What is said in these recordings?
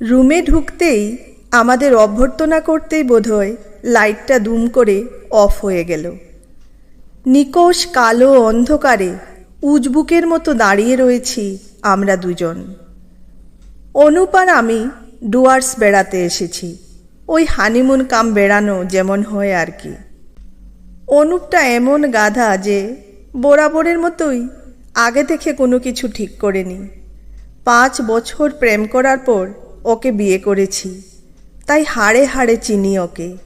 রুমে ঢুকতেই আমাদের অভ্যর্থনা করতেই বোধহয় লাইটটা দুম করে অফ হয়ে গেল। নিকোষ কালো অন্ধকারে উজবুকের মতো দাঁড়িয়ে রয়েছি আমরা দুজন। অনুপ আর আমি ডুয়ার্স বেড়াতে এসেছি। ওই হানিমুন কাম বেড়ানো যেমন হয় আর কি। অনুপটা এমন গাধা যে বরাবরের মতোই আগে থেকে কোনো কিছু ঠিক করেনি। পাঁচ বছর প্রেম করার পর ওকে বিয়ে করেছি। তাই হাড়ে হাড়ে চিনি ওকে।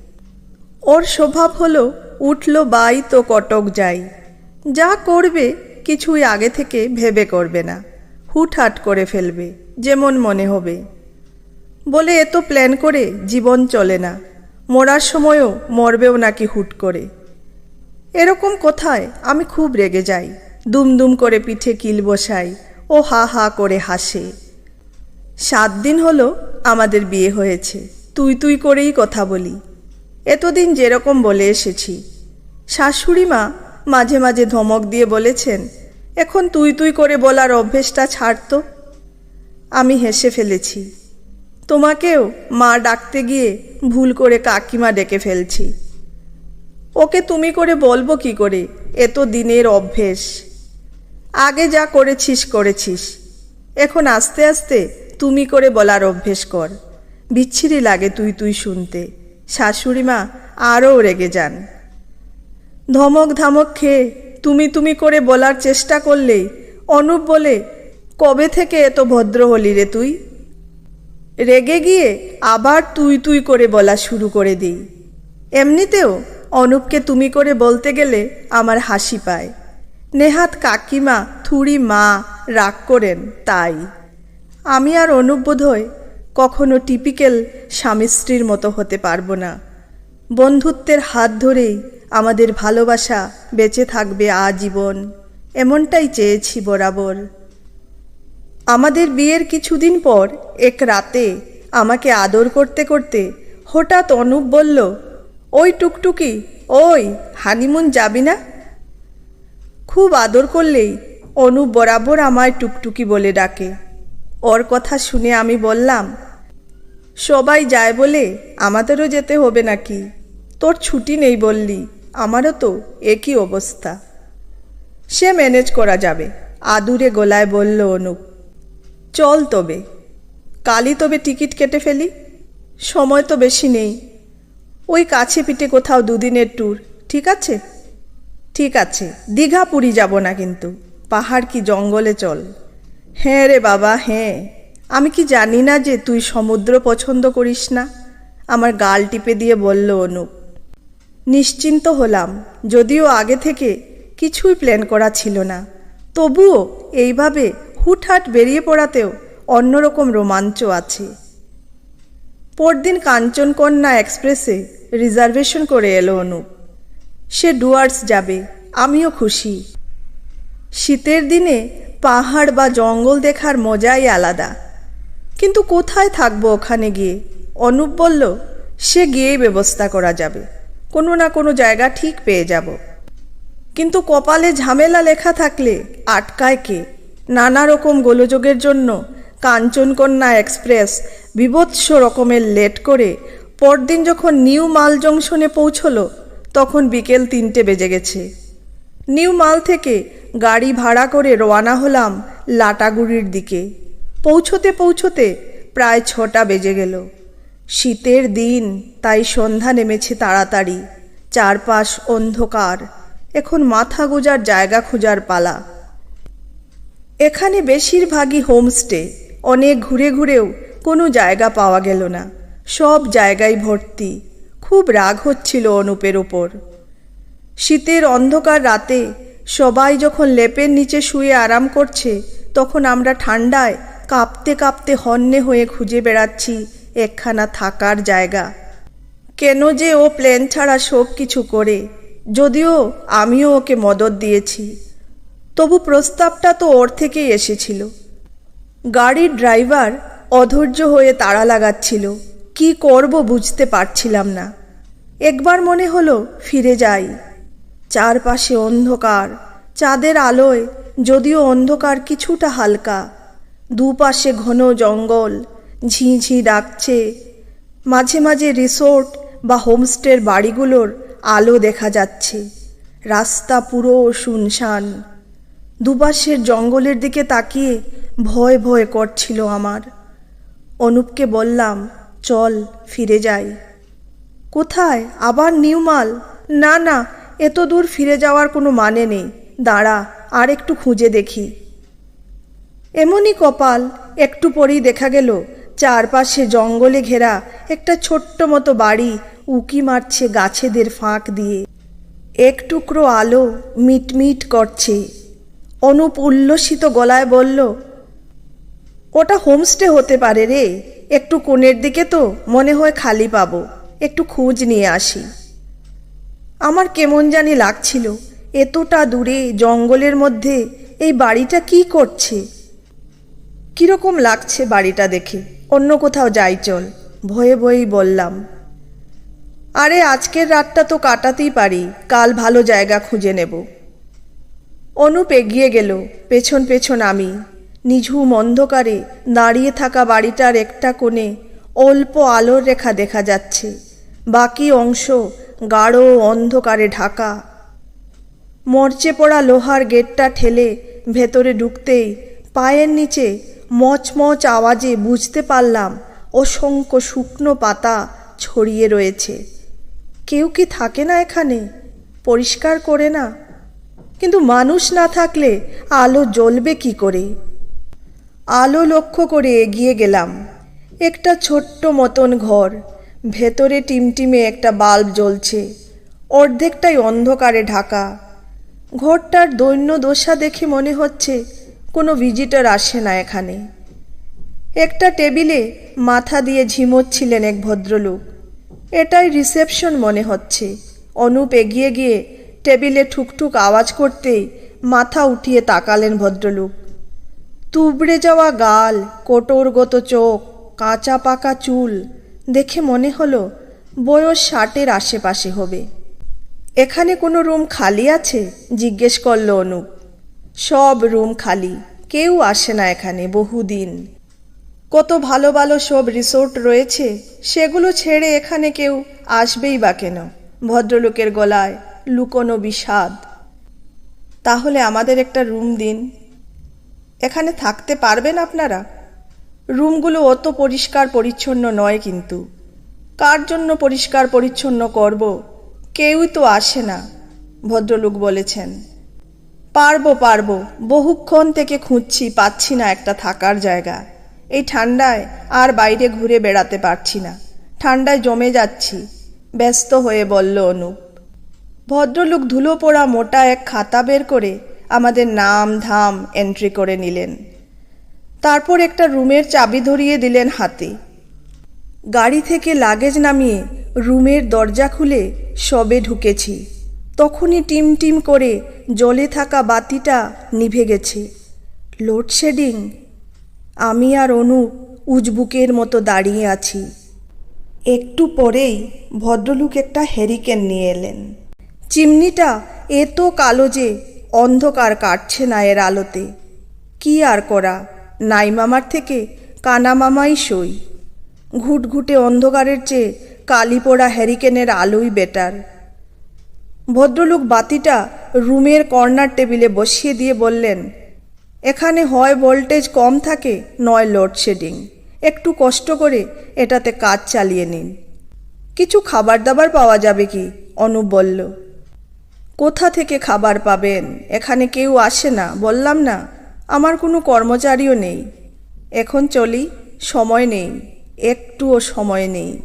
ওর স্বভাব হলো, উঠল বাই তো কটক যাই। যা করবে কিছুই আগে থেকে ভেবে করবে না। হুটহাট করে ফেলবে, যেমন মনে হবে। বলে এত প্ল্যান করে জীবন চলে না। মরার সময়ও মরবেও নাকি হুট করে। এরকম কোথায় আমি খুব রেগে যাই। দুমদুম করে পিঠে কিল বসাই। ও হা হা করে হাসে। সাত দিন হলো আমাদের বিয়ে হয়েছে। তুই তুই করেই কথা বলি। এতদিন যেরকম বলে এসেছি। শাশুড়ি মা মাঝে মাঝে ধমক দিয়ে বলেছেন, এখন তুই তুই করে বলার অভ্যেসটা ছাড়তো আমি হেসে ফেলেছি। তোমাকেও মা ডাকতে গিয়ে ভুল করে কাকিমা ডেকে ফেলছি। ওকে তুমি করে বলব কি করে? এত দিনের অভ্যেস। আগে যা করেছিস করেছিস। এখন আস্তে আস্তে তুমি করে বলার অভ্যেস কর। বিচ্ছিরি লাগে তুই তুই শুনতে। শাশুড়ি মা আরও রেগে যান। ধমক ধামক খেয়ে তুমি তুমি করে বলার চেষ্টা করলেই অনুপ বলে, কবে থেকে এত ভদ্র হলি রে তুই? রেগে গিয়ে আবার তুই তুই করে বলা শুরু করে দিই। এমনিতেও অনুপকে তুমি করে বলতে গেলে আমার হাসি পায়। নেহাত কাকিমা, থুড়ি মা রাগ করেন তাই। আমি আর অনুপ বোধহয় কখনো টিপিক্যাল স্বামী স্ত্রীর মতো হতে পারব না। বন্ধুত্বের হাত ধরেই আমাদের ভালোবাসা বেঁচে থাকবে আজীবন, এমনটাই চেয়েছি বরাবর। আমাদের বিয়ের কিছুদিন পর এক রাতে আমাকে আদর করতে করতে হঠাৎ অনুপ বলল, ওই টুকটুকি, ওই, হানিমুন যাবি না? খুব আদর করলেই অনুপ বরাবর আমায় টুকটুকি বলে ডাকে। ওর কথা শুনে আমি বললাম, সবাই যায় বলে আমাদেরও যেতে হবে নাকি? তোর ছুটি নেই বললি, আমারও তো একই অবস্থা। সে ম্যানেজ করা যাবে। আদুরে গলায় বলল, অনুপ, চল তবে। কালই তবে টিকিট কেটে ফেলি। সময় তো বেশি নেই। ওই কাছে পিঠে কোথাও দুদিনের ট্যুর, ঠিক আছে? ঠিক আছে, দীঘা পুরী যাব না কিন্তু। পাহাড় কি জঙ্গলে চল। হ্যাঁ রে বাবা হ্যাঁ। আমি কি জানি না যে তুই সমুদ্র পছন্দ করিস না? আমার গাল টিপে দিয়ে বলল অনুপ। নিশ্চিন্ত হলাম, যদিও আগে থেকে কিছুই প্ল্যান করা ছিল না। তবুও এইভাবে হুটহাট বেরিয়ে পড়াতেও অন্যরকম রোমাঞ্চ আছে। পরদিন কাঞ্চনকন্যা এক্সপ্রেসে রিজার্ভেশন করে এলো অনুপ। সে ডুয়ার্স যাবে, আমিও খুশি। শীতের দিনে পাহাড় বা জঙ্গল দেখার মজাই আলাদা। কিন্তু কোথায় থাকব ওখানে গিয়ে? অনুপ বলল, সে গিয়েই ব্যবস্থা করা যাবে। কোনো না কোনো জায়গা ঠিক পেয়ে যাব। কিন্তু কপালে ঝামেলা লেখা থাকলে আটকায় কে? নানা রকম গোলযোগের জন্য কাঞ্চনকন্যা এক্সপ্রেস বিভৎস রকমের লেট করে পরদিন যখন নিউ মাল জংশনে পৌঁছলো, তখন বিকেল তিনটে বেজে গেছে। নিউ মাল থেকে গাড়ি ভাড়া করে রওনা হলাম লাটাগুড়ির দিকে। পৌঁছতে পৌঁছতে প্রায় ছটা বেজে গেল। শীতের দিন, তাই সন্ধ্যা নেমেছে তাড়াতাড়ি। চারপাশ অন্ধকার। এখন মাথা গোজার জায়গা খোঁজার পালা। এখানে বেশিরভাগই হোমস্টে। অনেক ঘুরে ঘুরেও কোনো জায়গা পাওয়া গেল না। সব জায়গায় ভর্তি। খুব রাগ হচ্ছিল অনুপের ওপর। শীতের অন্ধকার রাতে সবাই যখন লেপের নিচে শুয়ে আরাম করছে, তখন আমরা ঠান্ডায় কাঁপতে কাঁপতে হন্যে হয়ে খুঁজে বেড়াচ্ছি একখানা থাকার জায়গা। কেন যে ও প্লেন ছাড়া সব কিছু করে, যদিও আমিও ওকে মদত দিয়েছি। তবু প্রস্তাবটা তো ওর থেকেই এসেছিল। গাড়ির ড্রাইভার অধৈর্য হয়ে তাড়া লাগাচ্ছিল, কি করব বুঝতে পারছিলাম না। একবার মনে হলো ফিরে যাই। চারপাশে অন্ধকার। চাঁদের আলোয় যদিও অন্ধকার কিছুটা হালকা। দুপাশে ঘন জঙ্গল, ঝি ঝি ডাকছে। মাঝে মাঝে রিসোর্ট বা হোমস্টের বাড়িগুলোর আলো দেখা যাচ্ছে। রাস্তা পুরো শুনশান। দুপাশের জঙ্গলের দিকে তাকিয়ে ভয় ভয় করছিল আমার। অনুপকে বললাম, চল, ফিরে যাই। কোথায়? আবার নিউমাল না না এত দূর ফিরে যাওয়ার কোনো মানে নেই। দাঁড়া, আর একটু খুঁজে দেখি। এমনই কপাল, একটু পরেই দেখা গেল, চারপাশে জঙ্গলে ঘেরা একটা ছোট্ট মতো বাড়ি উকি মারছে গাছেদের ফাঁক দিয়ে। এক টুকরো আলো মিটমিট করছে। অনুপ উল্লসিত গলায় বলল, ওটা হোমস্টে হতে পারে রে। একটু কোণের দিকে তো, মনে হয় খালি পাবো। একটু খোঁজ নিয়ে আসি। আমার কেমন জানি লাগছিল, এতটা দূরে, জঙ্গলের মধ্যে, এই বাড়িটা কি করছে? কীরকম লাগছে বাড়িটা দেখে? অন্য কোথাও যাই চল, ভয়ে ভয়েই বললাম। আরে, আজকের রাতটা তো কাটাতেই পারি, কাল ভালো জায়গা খুঁজে নেব। অনুপ এগিয়ে গেল, পেছন পেছন আমি। নিঝুম অন্ধকারে দাঁড়িয়ে থাকা বাড়িটার একটা কোণে অল্প আলোর রেখা দেখা যাচ্ছে। বাকি অংশ গাঢ় অন্ধকারে ঢাকা। মরচে পড়া লোহার গেটটা ঠেলে ভেতরে ঢুকতেই পায়ের নিচে মচমচ আওয়াজে বুঝতে পারলাম অসংখ্য শুকনো পাতা ছড়িয়ে রয়েছে। কেউ কি থাকে না এখানে? পরিষ্কার করে না? কিন্তু মানুষ না থাকলে আলো জ্বলবে কি করে? আলো লক্ষ্য করে এগিয়ে গেলাম। একটা ছোট্ট মতন ঘর। ভেতরে টিমটিমে একটা বাল্ব জ্বলছে। অর্ধেকটাই অন্ধকারে ঢাকা। ঘরটার দৈন্য দশা দেখে মনে হচ্ছে কোনো ভিজিটার আসে না এখানে। একটা টেবিলে মাথা দিয়ে ঝিমোচ্ছিলেন এক ভদ্রলোক। এটাই রিসেপশন মনে হচ্ছে। অনুপ এগিয়ে গিয়ে টেবিলে ঠুকঠুক আওয়াজ করতেই মাথা উঠিয়ে তাকালেন ভদ্রলোক। তুবড়ে যাওয়া গাল, কোটরগত চোখ, কাঁচা পাকা চুল দেখে মনে হলো, বয়স ষাটের আশেপাশে হবে। এখানে কোনো রুম খালি আছে? জিজ্ঞেস করল অনুপ। সব রুম খালি। কেউ আসে না এখানে বহুদিন। কত ভালো ভালো সব রিসোর্ট রয়েছে, সেগুলো ছেড়ে এখানে কেউ আসবেই বা কেন? ভদ্রলোকের গলায় লুকোনো বিষাদ। তাহলে আমাদের একটা রুম দিন। এখানে থাকতে পারবেন আপনারা? রুমগুলো অত পরিষ্কার পরিচ্ছন্ন নয় কিন্তু। কার জন্য পরিষ্কার পরিচ্ছন্ন করব? কেউই তো আসে না, ভদ্রলোক বলেছেন। পারব পারব, বহুক্ষণ থেকে খুঁজছি, পাচ্ছি না একটা থাকার জায়গা। এই ঠান্ডায় আর বাইরে ঘুরে বেড়াতে পারছি না। ঠান্ডায় জমে যাচ্ছি, ব্যস্ত হয়ে বলল অনুপ। ভদ্রলোক ধুলো পোড়া মোটা এক খাতা বের করে আমাদের নাম, ধাম এন্ট্রি করে নিলেন। তারপর একটা রুমের চাবি ধরিয়ে দিলেন হাতে। গাড়ি থেকে লাগেজ নামিয়ে রুমের দরজা খুলে সবে ঢুকেছি। তখনই টিম টিম করে জলে থাকা বাতিটা নিভে গেছে। লোডশেডিং আমি আর অনু উজবুকের মতো দাঁড়িয়ে আছি। একটু পরেই ভদ্রলোক একটা হ্যারিকেন নিয়ে এলেন। চিমনিটা এত কালো যে অন্ধকার কাটছে না এর আলোতে। কি আর করা? নাই মামার থেকে কানা মামাই সই। ঘুটঘুটে অন্ধকারের চেয়ে কালি পোড়া হ্যারিকেনের আলোই বেটার। ভদ্রলোক বাতিটা রুমের কর্নার টেবিলে বসিয়ে দিয়ে বললেন, এখানে হয় ভোল্টেজ কম থাকে, নয় লোডশেডিং একটু কষ্ট করে এটাতে কাজ চালিয়ে নিন। কিছু খাবার দাবার পাওয়া যাবে কি? অনুপ বলল। কোথা থেকে খাবার পাবেন? এখানে কেউ আসে না, বললাম না। আমার কোনো কর্মচারীও নেই। এখন চলি, সময় নেই, একটুও সময় নেই।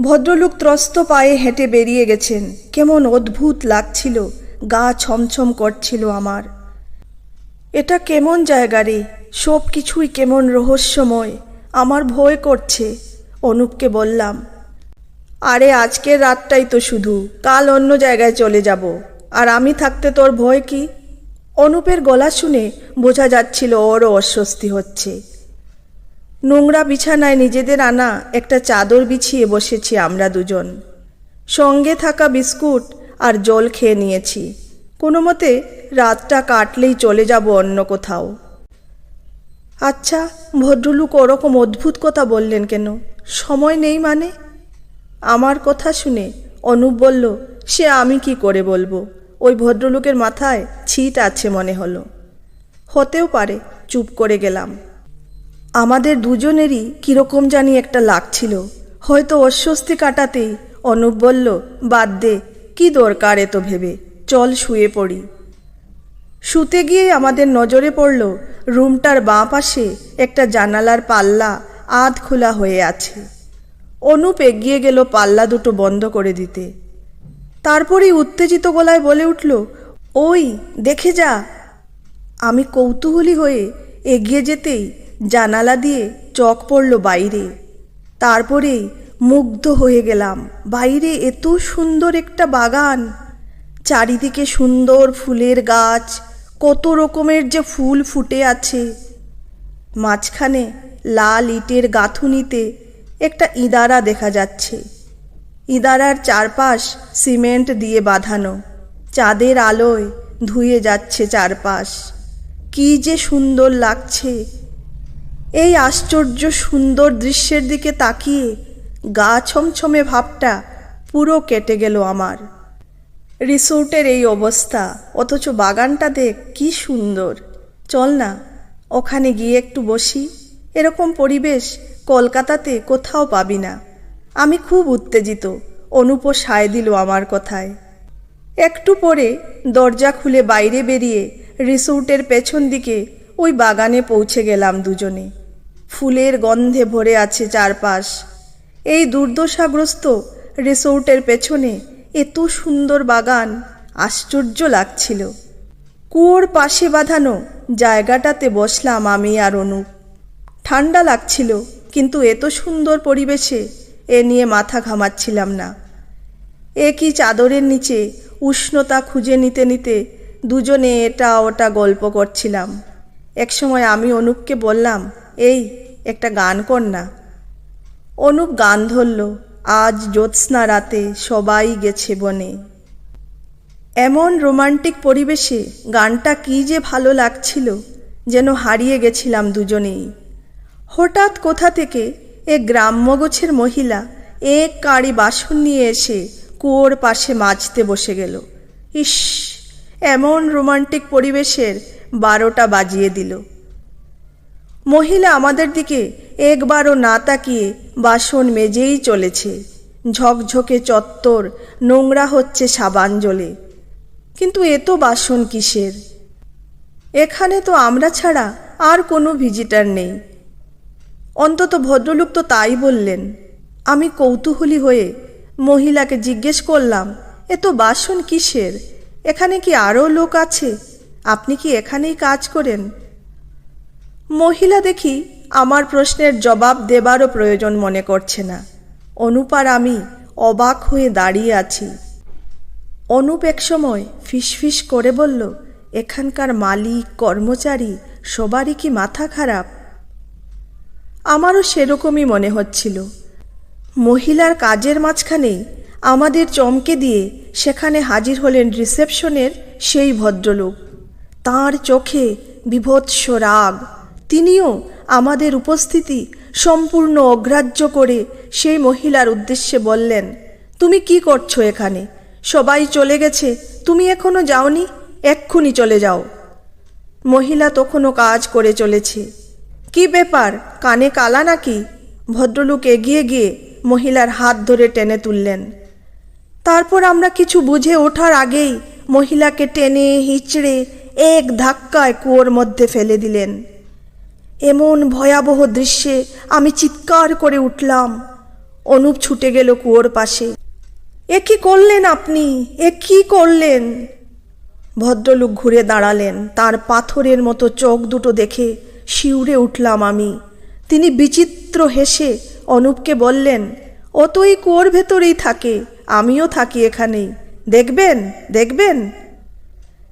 ভদ্রলোক ত্রস্ত পায়ে হেঁটে বেরিয়ে গেছেন। কেমন অদ্ভুত লাগছিল, গা ছমছম করছিল আমার। এটা কেমন জায়গা রে, সব কিছুই কেমন রহস্যময়, আমার ভয় করছে, অনুপকে বললাম। আরে আজকের রাতটাই তো শুধু, কাল অন্য জায়গায় চলে যাব, আর আমি থাকতে তোর ভয় কি? অনুপের গলা শুনে বোঝা যাচ্ছিল ওরও অস্বস্তি হচ্ছে। নোংরা বিছানায় নিজেদের আনা একটা চাদর বিছিয়ে বসেছি আমরা দুজন। সঙ্গে থাকা বিস্কুট আর জল খেয়ে নিয়েছি। কোনো মতে রাতটা কাটলেই চলে যাব অন্য কোথাও। আচ্ছা ভদ্রলোক ওরকম অদ্ভুত কথা বললেন কেন? সময় নেই মানে? আমার কথা শুনে অনুপ বলল, সে আমি কি করে বলব? ওই ভদ্রলোকের মাথায় ছিট আছে মনে হলো। হতেও পারে, চুপ করে গেলাম। আমাদের দুজনেরই কীরকম জানি একটা লাগছিল হয়তো অস্বস্তি কাটাতেই অনুপ বলল, বাদ দে, কি দরকার এত ভেবে? চল শুয়ে পড়ি। শুতে গিয়ে আমাদের নজরে পড়ল, রুমটার বাঁ পাশে একটা জানালার পাল্লা আধ খোলা হয়ে আছে। অনুপ এগিয়ে গেল পাল্লা দুটো বন্ধ করে দিতে। তারপরেই উত্তেজিত গলায় বলে উঠল, ওই, দেখে যা। আমি কৌতূহলী হয়ে এগিয়ে যেতেই জানালা দিয়ে চক পড়ল বাইরে। তারপরেই মুগ্ধ হয়ে গেলাম। বাইরে এত সুন্দর একটা বাগান। চারিদিকে সুন্দর ফুলের গাছ, কত রকমের যে ফুল ফুটে আছে। মাঝখানে লাল ইটের গাঁথুনিতে একটা ইদারা দেখা যাচ্ছে। ইদারার চারপাশ সিমেন্ট দিয়ে বাঁধানো। চাঁদের আলোয় ধুয়ে যাচ্ছে চারপাশ। কি যে সুন্দর লাগছে। এই আশ্চর্য সুন্দর দৃশ্যের দিকে তাকিয়ে গা ছমছমে ভাবটা পুরো কেটে গেল আমার। রিসোর্টের এই অবস্থা, অথচ বাগানটা দেখ কি সুন্দর। চল না, ওখানে গিয়ে একটু বসি। এরকম পরিবেশ কলকাতাতে কোথাও পাবি না। আমি খুব উত্তেজিত। অনুপ সায় দিল আমার কথায়। একটু পরে দরজা খুলে বাইরে বেরিয়ে রিসোর্টের পেছন দিকে ওই বাগানে পৌঁছে গেলাম দুজনে। ফুলের গন্ধে ভরে আছে চারপাশ। এই দুর্দশাগ্রস্ত রিসোর্টের পেছনে এত সুন্দর বাগান আশ্চর্য লাগছিল। কুয়োর পাশে বাঁধানো জায়গাটাতে বসলাম আমি আর অনুপ। ঠান্ডা লাগছিল, কিন্তু এত সুন্দর পরিবেশে এ নিয়ে মাথা ঘামাচ্ছিলাম না। একই চাদরের নিচে উষ্ণতা খুঁজে নিতে নিতে দুজনে এটা ওটা গল্প করছিলাম। একসময় আমি অনুপকে বললাম, এই, একটা গান কর না। অনুপ গান ধরল, আজ জ্যোৎস্না রাতে সবাই গেছে বনে। এমন রোমান্টিক পরিবেশে গানটা কি যে ভালো লাগছিল, যেন হারিয়ে গেছিলাম দুজনেই। হঠাৎ কোথা থেকে এ গ্রাম্যগোছের মহিলা এক কাড়ি বাসন নিয়ে এসে কুয়োর পাশে মাজতে বসে গেল। ইস, এমন রোমান্টিক পরিবেশের বারোটা বাজিয়ে দিল। মহিলা আমাদের দিকে একবারও না তাকিয়ে বাসন মেজেই চলেছে। ঝকঝকে চত্বর, নোংরা হচ্ছে সাবান জলে কিন্তু এ তো বাসন কিসের? এখানে তো আমরা ছাড়া আর কোনো ভিজিটার নেই। অন্তত ভদ্রলোক তো তাই বললেন। আমি কৌতূহলী হয়ে মহিলাকে জিজ্ঞেস করলাম, এ তো বাসন কিসের? এখানে কি আরও লোক আছে? আপনি কি এখানেই কাজ করেন? মহিলা দেখি আমার প্রশ্নের জবাব দেবারও প্রয়োজন মনে করছে না। অনুপ আর আমি অবাক হয়ে দাঁড়িয়ে আছি। অনুপ এক সময় ফিসফিস করে বলল, এখানকার মালিক, কর্মচারী, সবারই কি মাথা খারাপ? আমারও সেরকমই মনে হচ্ছিল। মহিলার কাজের মাঝখানে আমাদের চমকে দিয়ে সেখানে হাজির হলেন রিসেপশনের সেই ভদ্রলোক। তার চোখে বিভৎস রাগ। তিনিও আমাদের উপস্থিতি সম্পূর্ণ অগ্রাহ্য করে সেই মহিলার উদ্দেশ্যে বললেন, তুমি কি করছ এখানে? সবাই চলে গেছে। তুমি এখনও যাওনি? এক্ষুনি চলে যাও। মহিলা তখনও কাজ করে চলেছে। কি ব্যাপার, কানে কালা নাকি? ভদ্রলোক এগিয়ে গিয়ে মহিলার হাত ধরে টেনে তুললেন। তারপর আমরা কিছু বুঝে ওঠার আগেই মহিলাকে টেনে হিঁচড়ে এক ধাক্কায় কুয়োর মধ্যে ফেলে দিলেন। এমন ভয়াবহ দৃশ্যে আমি চিৎকার করে উঠলাম। অনুপ ছুটে গেল কুয়োর পাশে। এ কি করলেন আপনি? এ কি করলেন? ভদ্রলোক ঘুরে দাঁড়ালেন। তার পাথরের মতো চোখ দুটো দেখে শিউরে উঠলাম আমি। তিনি বিচিত্র হেসে অনুপকে বললেন, ও তো কুয়োর ভেতরেই থাকে, আমিও থাকি এখানেই। দেখবেন দেখবেন।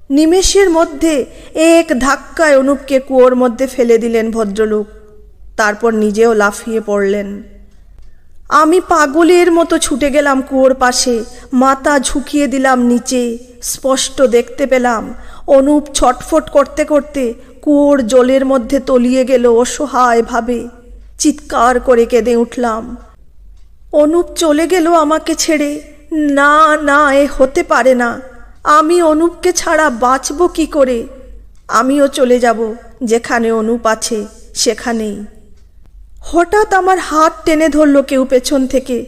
নিমেষের মধ্যে এক ধাক্কায় অনুপকে কুয়োর মধ্যে ফেলে দিলেন ভদ্রলোক। তারপর নিজেও লাফিয়ে পড়লেন। আমি পাগলের মতো ছুটে গেলাম কুয়োর পাশে, মাথা ঝুঁকিয়ে দিলাম নিচে, স্পষ্ট দেখতে পেলাম। অনুপ ছটফট করতে করতে কুয়োর জলের মধ্যে তলিয়ে গেল অসহায় ভাবে। চিৎকার করে কেঁদে উঠলাম। অনুপ চলে গেল আমাকে ছেড়ে। না না, এ হতে পারে না। আমি অনুপকে ছাড়া বাঁচব কি করে? আমিও চলে যাব, যেখানে অনুপ আছে, সেখানেই। হঠাৎ আমার হাত টেনে ধরল কেউ পেছন থেকে।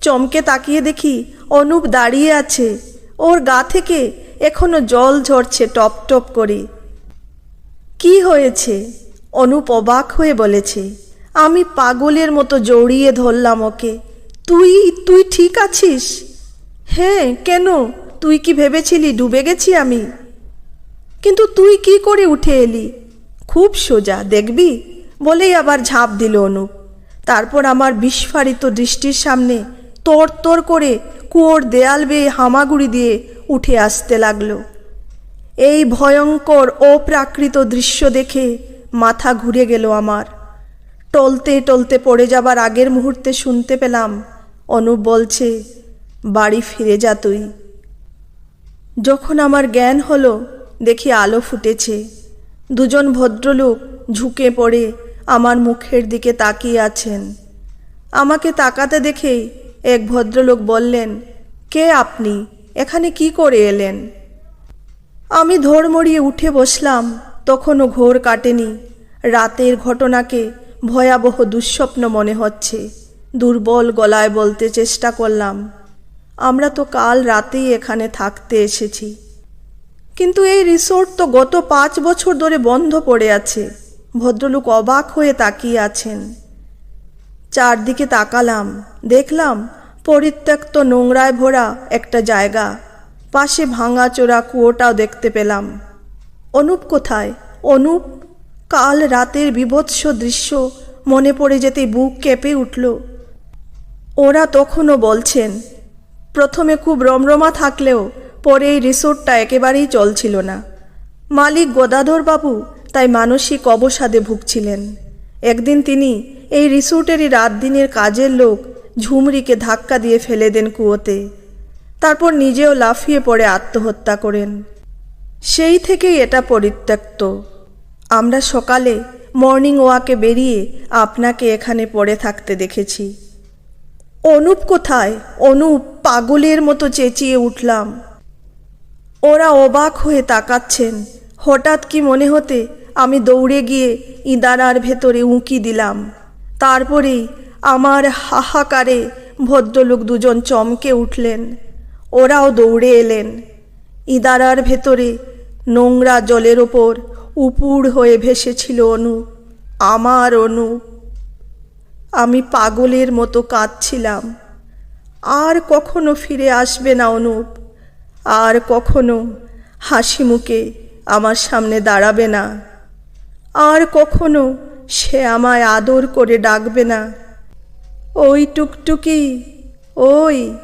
চমকে তাকিয়ে দেখি অনুপ দাঁড়িয়ে আছে। ওর গা থেকে এখনও জল ঝরছে টপ টপ করে। কি হয়েছে? অনুপ অবাক হয়ে বলেছে, আমি পাগলের মতো জড়িয়ে ধরলাম ওকে। তুই তুই ঠিক আছিস? হ্যাঁ কেন? তুই কি ভেবেছিলি ডুবে গেছি আমি? কিন্তু তুই কি করে উঠে এলি? খুব সোজা, দেখবি? বলেই আবার ঝাঁপ দিল অনুপ। তারপর আমার বিস্ফারিত দৃষ্টির সামনে তর তর করে কুয়োর দেয়াল বেয়ে হামাগুড়ি দিয়ে উঠে আসতে লাগল। এই ভয়ঙ্কর, অপ্রাকৃত দৃশ্য দেখে মাথা ঘুরে গেল আমার। টলতে টলতে পড়ে যাবার আগের মুহূর্তে শুনতে পেলাম, অনুপ বলছে, বাড়ি ফিরে যা তুই। যখন আমার জ্ঞান হলো, দেখি আলো ফুটেছে। দুজন ভদ্রলোক ঝুঁকে পড়ে আমার মুখের দিকে তাকিয়ে আছেন। আমাকে তাকাতে দেখেই এক ভদ্রলোক বললেন, কে আপনি? এখানে কি করে এলেন? আমি ধর্মড়িয়ে উঠে বসলাম, তখনও ঘোর কাটেনি। রাতের ঘটনাকে ভয়াবহ দুঃস্বপ্ন মনে হচ্ছে। দুর্বল গলায় বলতে চেষ্টা করলাম, আমরা তো কাল রাতেই এখানে থাকতে এসেছি। কিন্তু এই রিসোর্ট তো গত পাঁচ বছর ধরে বন্ধ পড়ে আছে। ভদ্রলোক অবাক হয়ে তাকিয়ে আছেন। চারদিকে তাকালাম, দেখলাম পরিত্যক্ত নোংরায় ভরা একটা জায়গা। পাশে ভাঙাচোরা কুয়োটাও দেখতে পেলাম। অনুপ কোথায়? অনুপ, কাল রাতের বিভৎস দৃশ্য মনে পড়ে যেতে বুক কেঁপে উঠল। ওরা তখনও বলছেন, প্রথমে খুব রমরমা থাকলেও পরে এই রিসোর্টটা একেবারেই চলছিল না। মালিক গদাধর বাবু তাই মানসিক অবসাদে ভুগছিলেন। একদিন তিনি এই রিসোর্টেরই রাত দিনের কাজের লোক ঝুমরিকে ধাক্কা দিয়ে ফেলে দেন কুয়োতে। তারপর নিজেও লাফিয়ে পড়ে আত্মহত্যা করেন। সেই থেকেই এটা পরিত্যক্ত। আমরা সকালে মর্নিং ওয়াকে বেরিয়ে আপনাকে এখানে পড়ে থাকতে দেখেছি। অনুপ কোথায়? অনুপ পাগলের মতো চেঁচিয়ে উঠলাম। ওরা অবাক হয়ে তাকাচ্ছেন। হঠাৎ কি মনে হতে আমি দৌড়ে গিয়ে ইদারার ভেতরে উঁকি দিলাম। তারপরেই আমার হাহাকারে ভদ্রলোক দুজন চমকে উঠলেন। ওরাও দৌড়ে এলেন। ইদারার ভেতরে নোংরা জলের ওপর উপুর হয়ে ভেসেছিল অনুপ আমার অনুপ আমি পাগলের মতো কাঁদছিলাম। আর কখনো ফিরে আসবে না অনুপ আর কখনো হাসি মুখে আমার সামনে দাঁড়াবে না। আর কখনো সে আমায় আদর করে ডাকবে না। ওই টুকটুকি, ওই